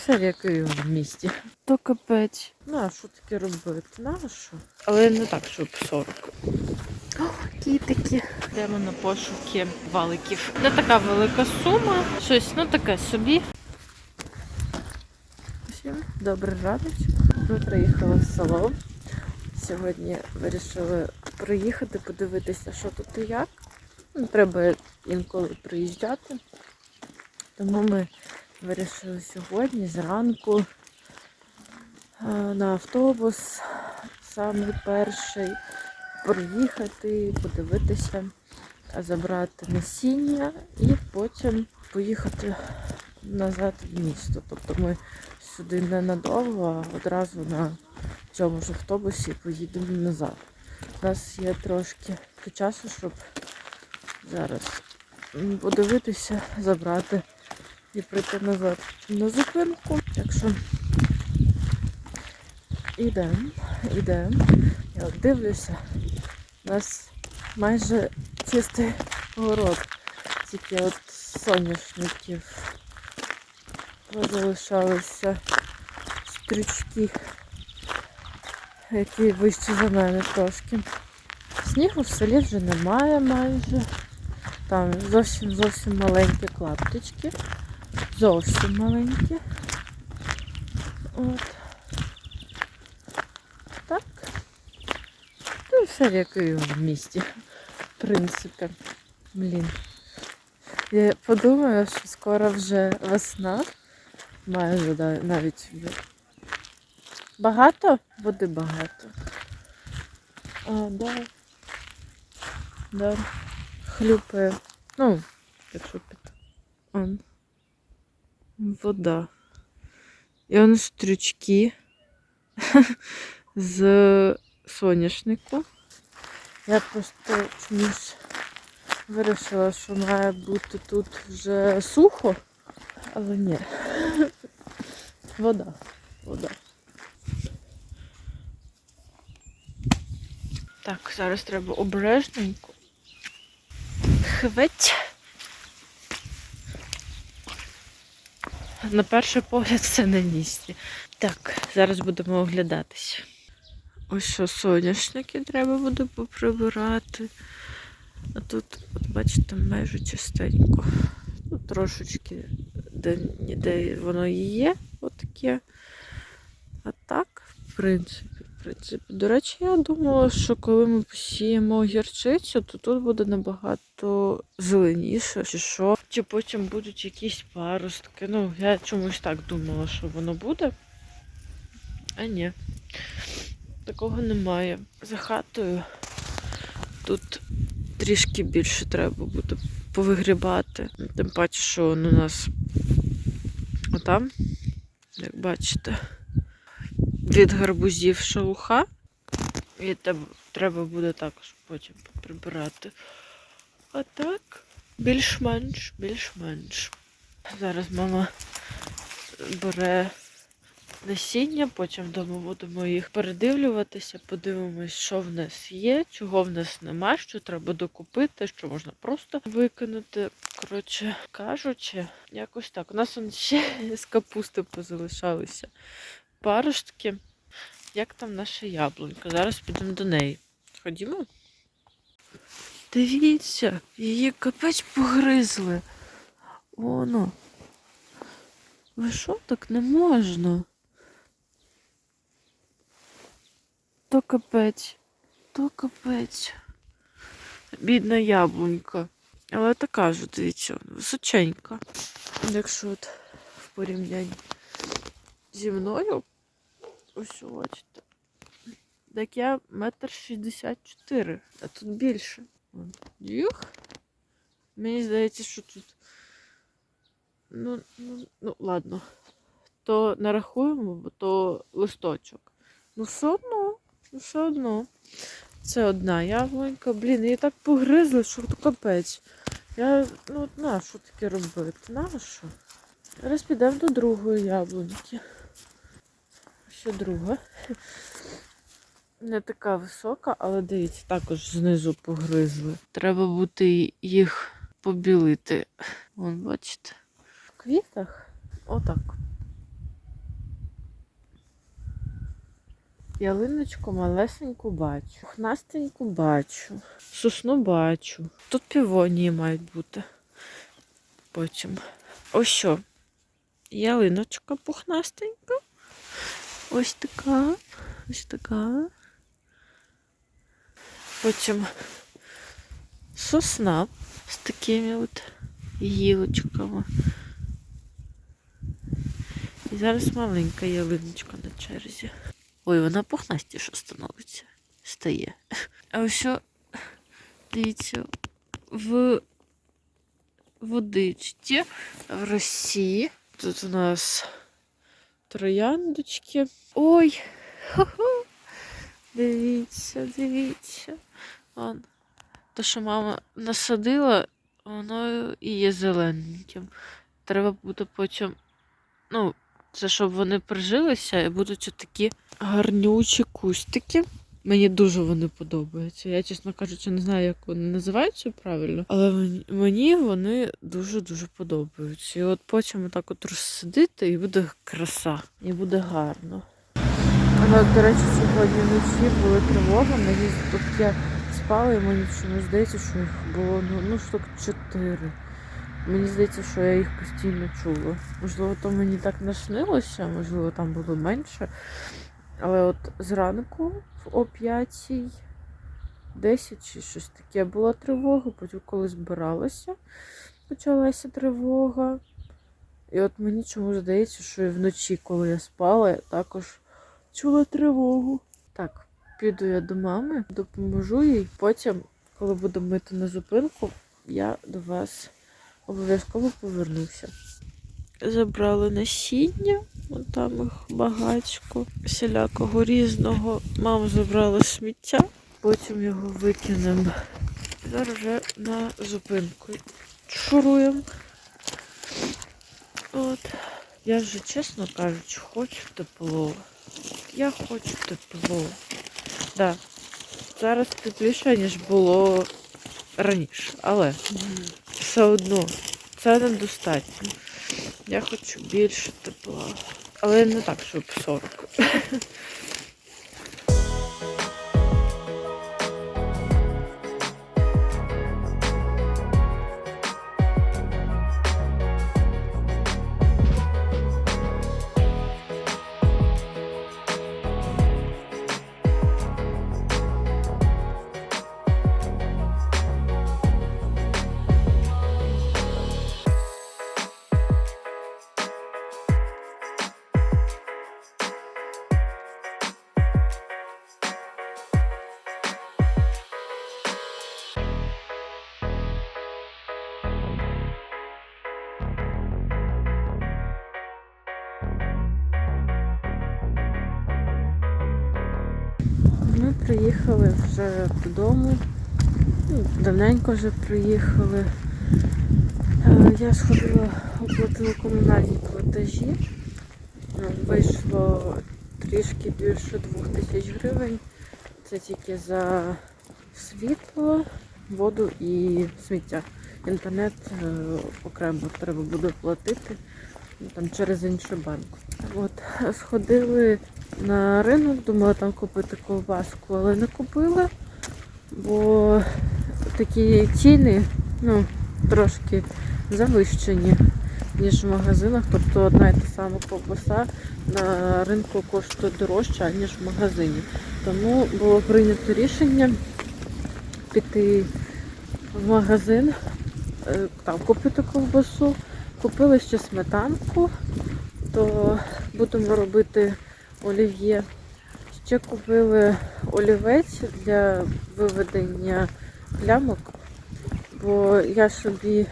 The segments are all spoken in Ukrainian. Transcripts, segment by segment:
все як і в місті. То капець. Ну, а що таке робити? На що? Але не так, щоб 40. О, кітики. Йдемо на пошуки валиків. Не така велика сума. Щось, ну таке собі. Всім добрий ранок. Ми приїхали в село. Сьогодні вирішили приїхати, подивитися, що тут і як. Ну, треба інколи приїжджати. Тому ми вирішили сьогодні зранку е, на автобус, саме перший, приїхати, подивитися, забрати насіння і потім поїхати назад в місто. Тобто ми сюди ненадовго, а одразу на цьому ж автобусі поїдемо назад. У нас є трошки часу, щоб зараз подивитися, забрати і прийти назад на зупинку. Так що йдемо, йдемо. Я от дивлюся, у нас майже чистий город, тільки от соняшників залишалися стрічки, які вищі за мене трошки. Снігу в селі вже немає майже. Там зовсім зовсім маленькі клаптички. Зовсім маленькі. От. Так. Ну все як і в місті. В принципі. Блін. Я подумаю, що скоро вже весна. Майже навіть. Багато? Води багато. А, да. Да. Хлюпає. Ну, якщо під. Он. Вода. І он стрючки з соняшнику. Я просто чомусь вирішила, що має бути тут вже сухо, але ні. Вода. Вода. Так, зараз треба обережненько. Хвить. На перший погляд все на місці. Так, зараз будемо оглядатися. Ось що соняшники треба буде поприбирати. А тут, от бачите, майже чистенько. Тут трошечки де, ніде воно і є, отаке. А так, в принципі, в принципі. До речі, я думала, що коли ми посіємо гірчицю, то тут буде набагато зеленіше, чи що. Чи потім будуть якісь паростки. Ну, я чомусь так думала, що воно буде. А ні, такого немає. За хатою тут трішки більше треба буде повигрібати. Тим паче, що у нас отам, як бачите, від гарбузів шелуха. І там треба буде також потім прибирати. А так, більш-менш, більш-менш. Зараз мама бере насіння, потім вдома будемо їх передивлюватися, подивимось, що в нас є, чого в нас нема, що треба докупити, що можна просто викинути. Коротше кажучи, якось так. У нас он ще з капусти позалишалися паростки. Як там наша яблунька? Зараз підемо до неї. Ходімо? Дивіться, її капець погризли. Воно. Ви що так не можна? То капець, то капець. Бідна яблунька. Але така ж, дивіться, височенька. Якщо от в порівнянні зі мною, ось бачите. Так я метр шістдесят чотири, а тут більше. Юх. Мені здається, що тут. Ну, ну, ну ладно. То нарахуємо, бо то листочок. Ну, все одно, ну все одно. Це одна яблунька. Блін, її так погризли, що то капець. Я, ну, на що таке робити? На що? Зараз підемо до другої яблуньки. Ще друга не така висока, але дивіться, також знизу погризли. Треба бути їх побілити. Вон, бачите? В квітах отак. Ялиночку малесеньку бачу, хнастеньку бачу, сосну бачу. Тут півонії мають бути. Потім. Ось що. Ялиночка пухнастенька. Ось така, ось така. Потім сосна з такими от гілочками. І зараз маленька ялиночка на черзі. Ой, вона пухнастіше становиться. Стає. А ось дивіться, в водичці в Росії. Тут у нас трояндочки. Ой! Хо-хо. Дивіться, дивіться. Вон. Те, що мама насадила, воно і є зелененьким. Треба буде потім. Ну, це щоб вони прижилися і будуть такі гарнючі кустики. Мені дуже вони подобаються. Я, чесно кажучи, не знаю, як вони називаються правильно, але мені- вони дуже-дуже подобаються. І от потім отак от розсадити, і буде краса, і буде гарно. Але, до речі, сьогодні вночі були тривоги. Мені тут я спала, і мені чомусь здається, що їх було ну, ну штук чотири. Мені здається, що я їх постійно чула. Можливо, то мені так наснилося, можливо, там було менше. Але от зранку о 5 10 чи щось таке була тривога, потім коли збиралася, почалася тривога. І от мені чомусь здається, що і вночі, коли я спала, я також чула тривогу. Так, піду я до мами, допоможу їй. Потім, коли буду мити на зупинку, я до вас обов'язково повернуся. Забрали насіння, там їх багатько, всілякого різного. Мама забрала сміття, потім його викинемо. Зараз вже на зупинку шуруємо. От. Я вже, чесно кажучи, хочу тепло. Я хочу тепло. Да. Зараз тепліше, ніж було раніше, але все одно це недостатньо. Я хочу більше тепла. Але не так, щоб 40. Приїхали вже додому. Ну, Давненько вже приїхали. Е, Я сходила, оплатила комунальні платежі. Е, Вийшло трішки більше двох тисяч гривень. Це тільки за світло, воду і сміття. Інтернет е, окремо треба буде платити ну, там, через інший банк. От, сходили на ринок, думала там купити ковбаску, але не купила, бо такі ціни ну, трошки завищені, ніж в магазинах. Тобто одна і та сама ковбаса на ринку коштує дорожче, ніж в магазині. Тому було прийнято рішення піти в магазин, е, там купити ковбасу, купили ще сметанку, то будемо робити олів'є. Ще купили олівець для виведення плямок, бо я собі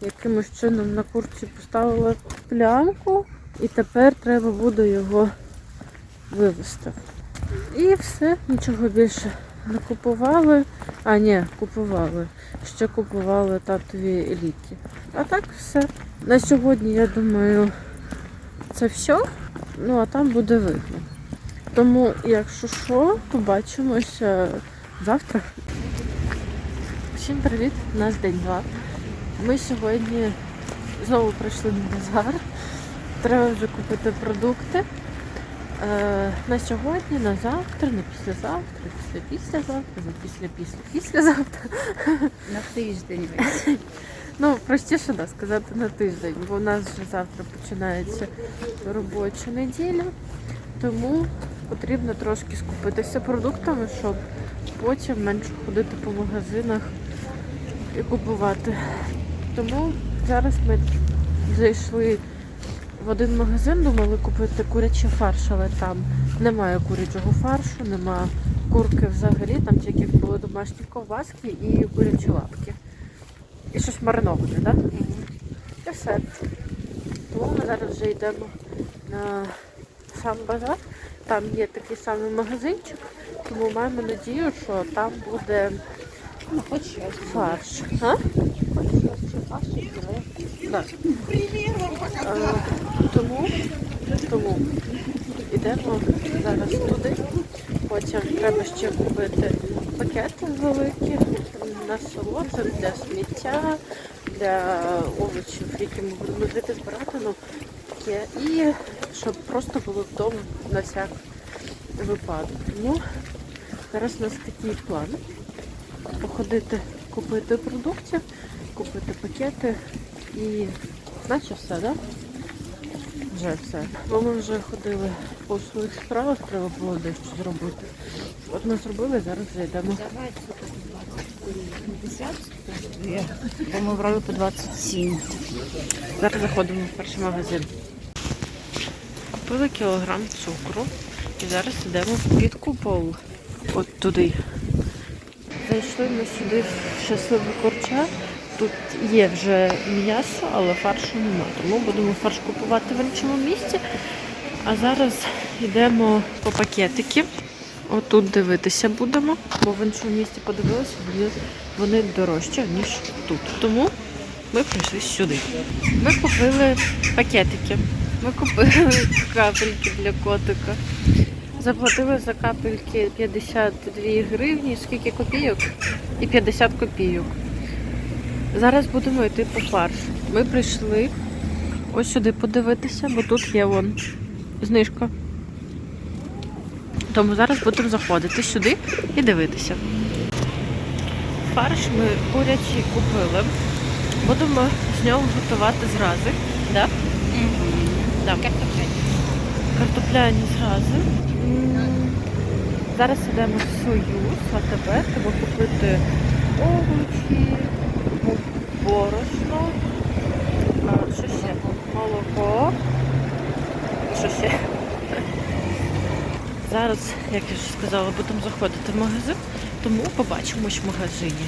якимось чином на курці поставила плямку і тепер треба буде його вивести. І все, нічого більше не купували. А, ні, купували. Ще купували татові ліки. А так все. На сьогодні, я думаю, це все. Ну, а там буде видно. Тому, якщо що, побачимося завтра. Всім привіт! У нас день два. Ми сьогодні знову прийшли на базар. Треба вже купити продукти. е, на сьогодні, на завтра, на післязавтра, після післязавтра, на після після післязавтра. На тиждень весь. Ну, простіше да, сказати на тиждень, бо у нас вже завтра починається робоча неділя, тому потрібно трошки скупитися продуктами, щоб потім менше ходити по магазинах і купувати. Тому зараз ми зайшли в один магазин, думали купити курячий фарш, але там немає курячого фаршу, немає курки взагалі, там тільки були домашні ковбаски і курячі лапки. І щось мариноване, так? Да? І все. Тому ми зараз вже йдемо на сам базар. Там є такий самий магазинчик, тому маємо надію, що там буде Ну, хоч щось. фарш. А? Хоч щось, чи фарш, чи. Да. Е, тому, тому йдемо зараз туди. Потім треба ще купити пакети великі на село, це для сміття, для овочів, які ми будемо звідти збирати. Ну. І щоб просто було вдома на всяк випадок. Тому зараз у нас такий план. Походити, купити продуктів, купити пакети і наче все, так? Да? Вже все. Бо ми вже ходили по своїх справах, треба було дещо зробити. От ми зробили, зараз вже бо ми брали по 27. Зараз заходимо в перший магазин. Купили кілограм цукру і зараз йдемо під купол. От туди. Зайшли ми сюди в щасливу корча. Тут є вже м'ясо, але фаршу немає. Тому будемо фарш купувати в іншому місці. А зараз йдемо по пакетики. Отут дивитися будемо, бо в іншому місці подивилися, вони- вони дорожчі, ніж тут. Тому ми прийшли сюди. Ми купили пакетики. Ми купили капельки для котика. Заплатили за капельки 52 гривні, скільки копійок? І 50 копійок. Зараз будемо йти по фарш. Ми прийшли ось сюди подивитися, бо тут є вон знижка. Тому зараз будемо заходити сюди і дивитися. Фарш ми курячий купили. Будемо з нього готувати зрази. Да? Да. Картопляні зрази. М, Зараз йдемо в Союз, а тепер треба купити овочі, борошно, а, що ще? Молоко. Що ще? Зараз, як я вже сказала, будемо заходити в магазин, тому побачимось в магазині.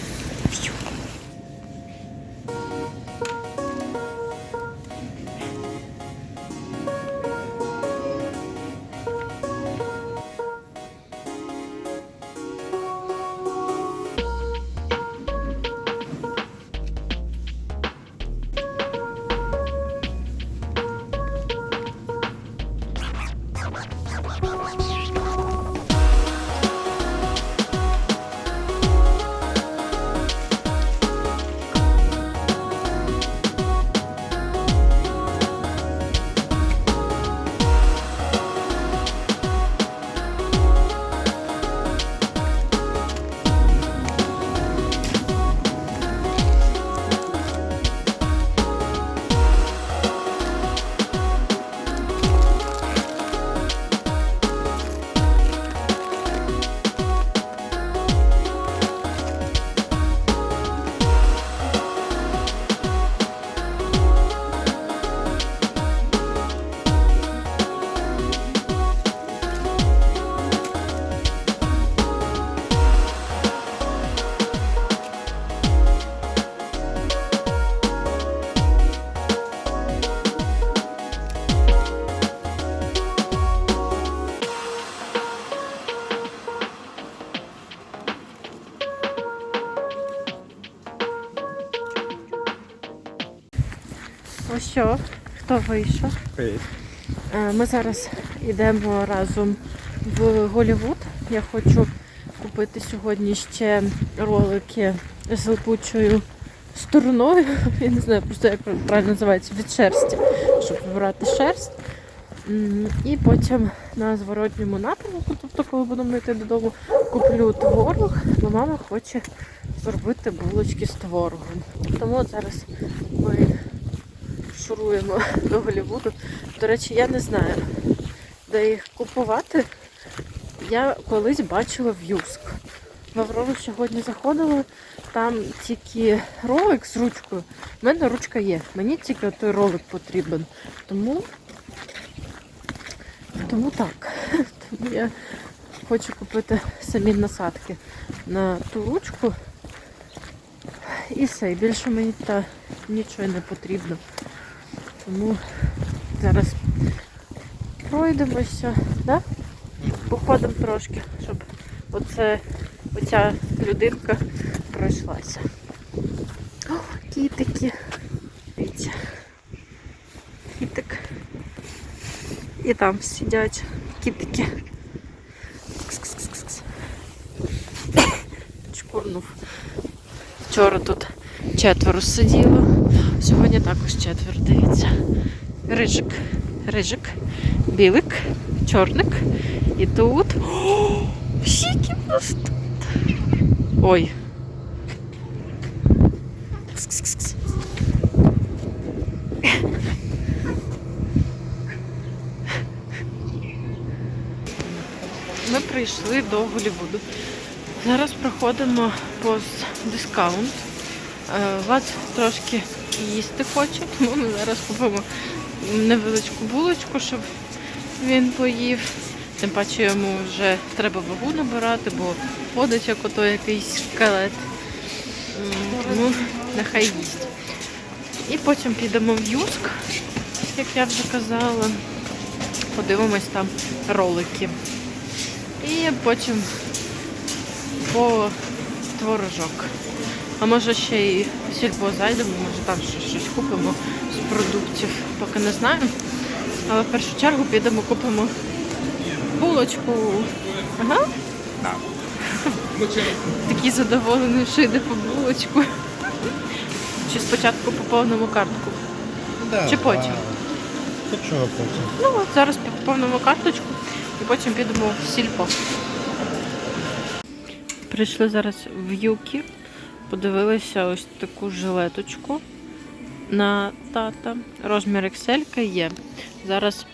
Що, хто вийшов? Привіт. Е, Ми зараз йдемо разом в Голівуд. Я хочу купити сьогодні ще ролики з липучою стороною. Я не знаю просто як правильно називається від шерсті, щоб вибирати шерсть. І потім на зворотньому напрямку, тобто, коли будемо йти додому, куплю творог, бо мама хоче зробити булочки з творогом. Тому зараз ми шуруємо до Голлівуду. До речі, я не знаю, де їх купувати. Я колись бачила в Юск. В Аврору сьогодні заходила, там тільки ролик з ручкою. У мене ручка є. Мені тільки той ролик потрібен. Тому, тому так. Тому я хочу купити самі насадки на ту ручку. І все. Більше мені та нічого не потрібно. Тому зараз пройдемося, да? походимо трошки, щоб оце, оця людинка пройшлася. О, кітики. Дивіться. Кітик. І там сидять кітики. Чкурнув. Вчора тут четверо сиділо. Сьогодні також четверо, дивіться. Рижик, рижик, білик, чорник. І тут. О, скільки тут. Ой. Ми прийшли до Голлівуду. Зараз проходимо повз дискаунт. Е, Влад трошки їсти хоче, тому ми зараз купимо невеличку булочку, щоб він поїв. Тим паче йому вже треба вагу набирати, бо ходить як ото якийсь скелет. Тому нехай їсть. І потім підемо в Юск, як я вже казала. Подивимось там ролики. І потім по творожок. А може ще й в сільпо зайдемо, може там ще щось купимо з продуктів, поки не знаю. Але в першу чергу підемо купимо булочку. Ага. Такий задоволений, що йде по булочку. Чи спочатку поповнимо картку? Да, Чи потім? а, чого потім? Ну, от зараз поповнимо карточку і потім підемо в сільпо. Прийшли зараз в Юкі, подивилися ось таку жилеточку на тата. Розмір XL є. Зараз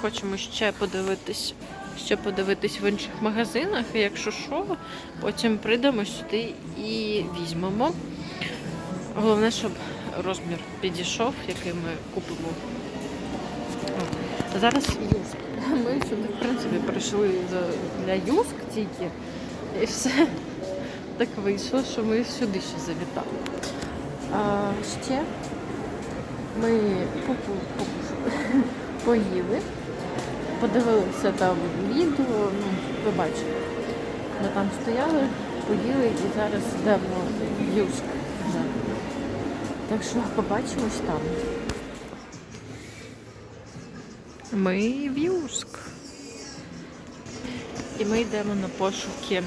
хочемо ще подивитись, ще подивитись в інших магазинах. І якщо що, потім прийдемо сюди і візьмемо. Головне, щоб розмір підійшов, який ми купимо. Зараз Юск. Ми сюди, в принципі, прийшли для Юск тільки. І все так вийшло, що ми сюди ще завітали. А ще ми поїли, подивилися там відео, ну, ви бачите. Ми там стояли, поїли і зараз йдемо в Юск. Так що побачимось там. Ми в Юск. І ми йдемо на пошуки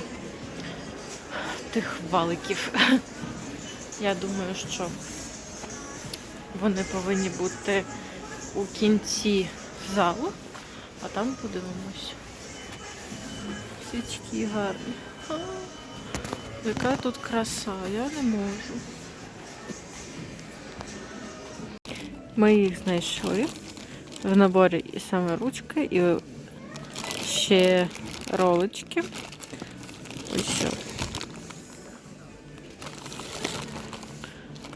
тих валиків. Я думаю, що вони повинні бути у кінці залу, а там подивимось. Свічки гарні. Яка тут краса, я не можу. Ми їх знайшли. В наборі і саме ручка, і ще ролички. Ось що.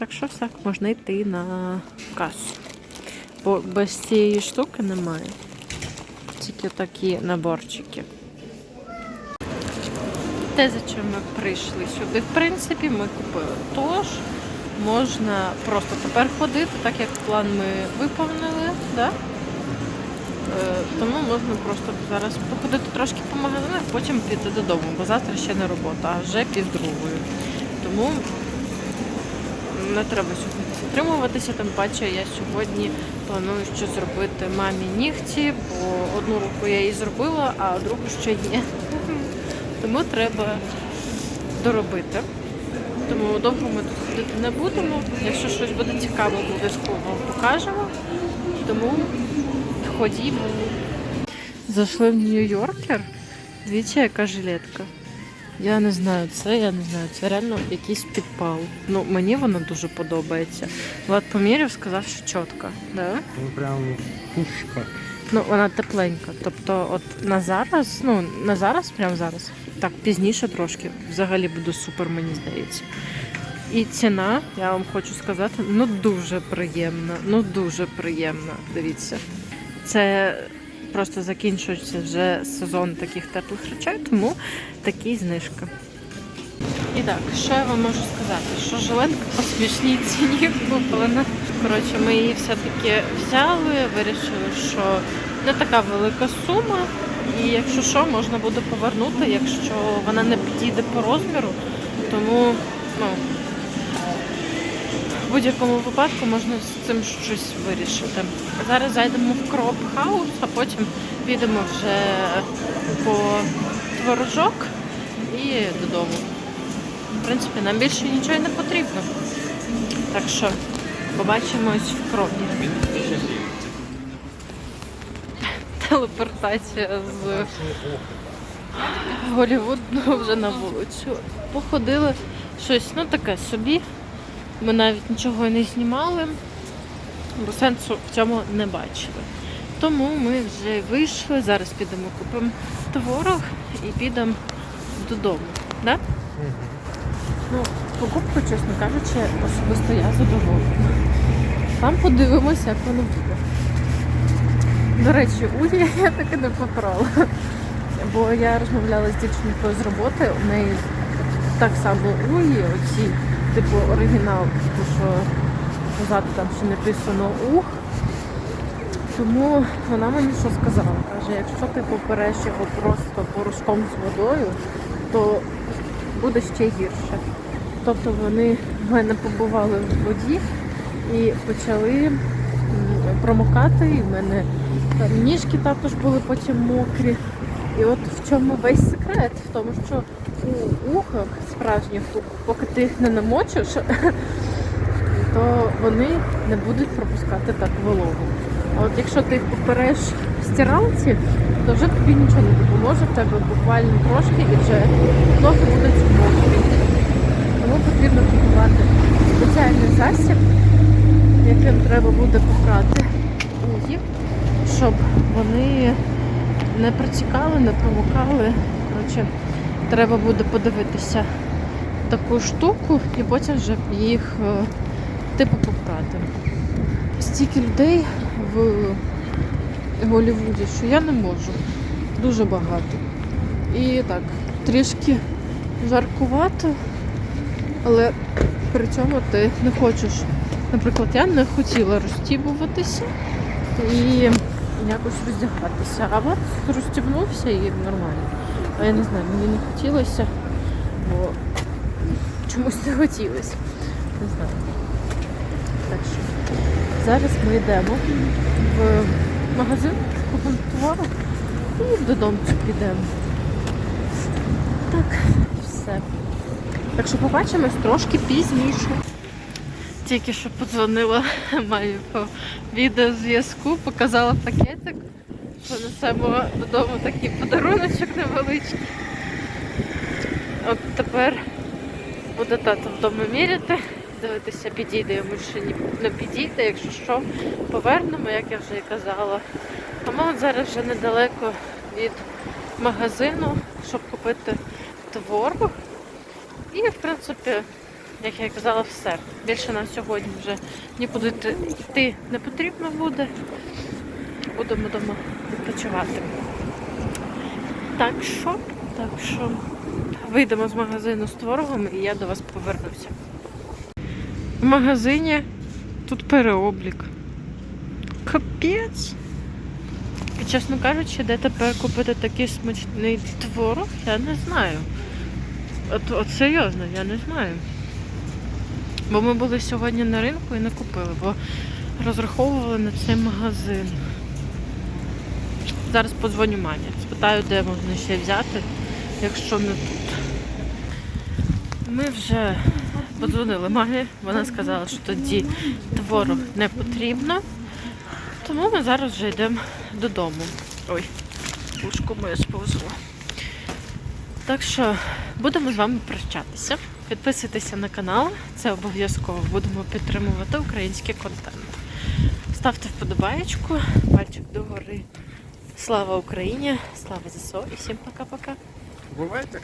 Так що все, можна йти на касу. Бо без цієї штуки немає. Тільки такі наборчики. Те, за чим ми прийшли сюди, в принципі, ми купили. Тож можна просто тепер ходити, так як план ми виповнили, да? Е, тому можна просто зараз походити трошки по магазинах, потім піти додому, бо завтра ще не робота, а вже пів другої. Тому не треба сьогодні затримуватися, тим паче я сьогодні планую ще зробити мамі нігті, бо одну руку я їй зробила, а другу ще ні. Тому треба доробити. Тому довго ми тут ходити не будемо. Якщо щось буде цікаво, обов'язково покажемо. Тому Ходімо. Зайшли в Нью-Йоркер. Дивіться, яка жилетка. Я не знаю, це я не знаю. Це реально якийсь підпал. Ну, мені вона дуже подобається. Влад поміряв, сказав, що чітка. Да? Ну прям пушка. Ну, вона тепленька. Тобто, от на зараз, ну на зараз, прямо зараз, так пізніше трошки, взагалі буде супер, мені здається. І ціна, я вам хочу сказати, ну дуже приємна. Ну дуже приємна. Дивіться. Це просто закінчується вже сезон таких теплих речей, тому такі знижки. І так, що я вам можу сказати? Що жилетка по смішній ціні куплена. Коротше, ми її все-таки взяли, вирішили, що не така велика сума. І якщо що, можна буде повернути, якщо вона не підійде по розміру. Тому ну, в будь-якому випадку можна з цим щось вирішити. Зараз зайдемо в кроп хаус, а потім підемо вже по творожок і додому. В принципі, нам більше нічого не потрібно. Так що побачимось в кропі. Телепортація з Голлівуду вже на вулицю. Походили щось, ну таке собі. Ми навіть нічого не знімали, бо сенсу в цьому не бачили. Тому ми вже вийшли. Зараз підемо купимо творог і підемо додому. Да? Ну, покупку, чесно кажучи, особисто я задоволена. Там подивимося, як воно буде. До речі, Улі я таки не попрала. Бо я розмовляла з дівчинкою з роботи, у неї так само Улі, оці, типу оригінал, тому що позаду там ще написано ух. Тому вона мені що сказала? Каже, якщо ти попереш його просто порошком з водою, то буде ще гірше. Тобто вони в мене побували в воді і почали промокати, і в мене там ніжки також були потім мокрі. І от в чому весь секрет, в тому, що у ухах справжніх, поки ти їх не намочиш, вони не будуть пропускати так вологу. От якщо ти їх попереш в стиралці, то вже тобі нічого не допоможе, в тебе буквально трошки і вже ноги будуть мокрі. Тому потрібно купувати спеціальний засіб, яким треба буде попрати угі, щоб вони не протікали, не промокали. Коротше, треба буде подивитися таку штуку і потім вже їх е, типу попрати. Стільки людей в Голлівуді, що я не можу. Дуже багато. І так, трішки жаркувато, але при цьому ти не хочеш. Наприклад, я не хотіла розтібуватися і якось роздягатися. А от розтібнувся і нормально. А я не знаю, мені не хотілося, бо чомусь не хотілося. Не знаю. Так зараз ми йдемо в магазин, купимо товару і додому підемо. Так, все. Так що побачимось трошки пізніше. Тільки що подзвонила мамі по відеозв'язку, показала пакетик, що несемо додому такий подаруночок невеличкий. От тепер буде тато вдома міряти, дивитися, підійде йому чи не підійде, якщо що, повернемо, як я вже і казала. А ми от зараз вже недалеко від магазину, щоб купити творог. І, в принципі, як я і казала, все. Більше нам сьогодні вже нікуди йти не потрібно буде. Будемо вдома відпочивати. Так що, так що, вийдемо з магазину з творогом і я до вас повернуся. В магазині тут переоблік. Капець. І, чесно кажучи, де тепер купити такий смачний творог, я не знаю. От, от серйозно, я не знаю. Бо ми були сьогодні на ринку і не купили, бо розраховували на цей магазин. Зараз подзвоню мамі, спитаю, де можна ще взяти, якщо не тут. Ми вже подзвонили мамі, вона сказала, що тоді творог не потрібно. Тому ми зараз вже йдемо додому. Ой, пушку моє сповзло. Так що будемо з вами прощатися. Підписуйтеся на канал, це обов'язково будемо підтримувати український контент. Ставте вподобаєчку, пальчик догори. Слава Україні! Слава ЗСУ і всім пока-пока! Бувайте?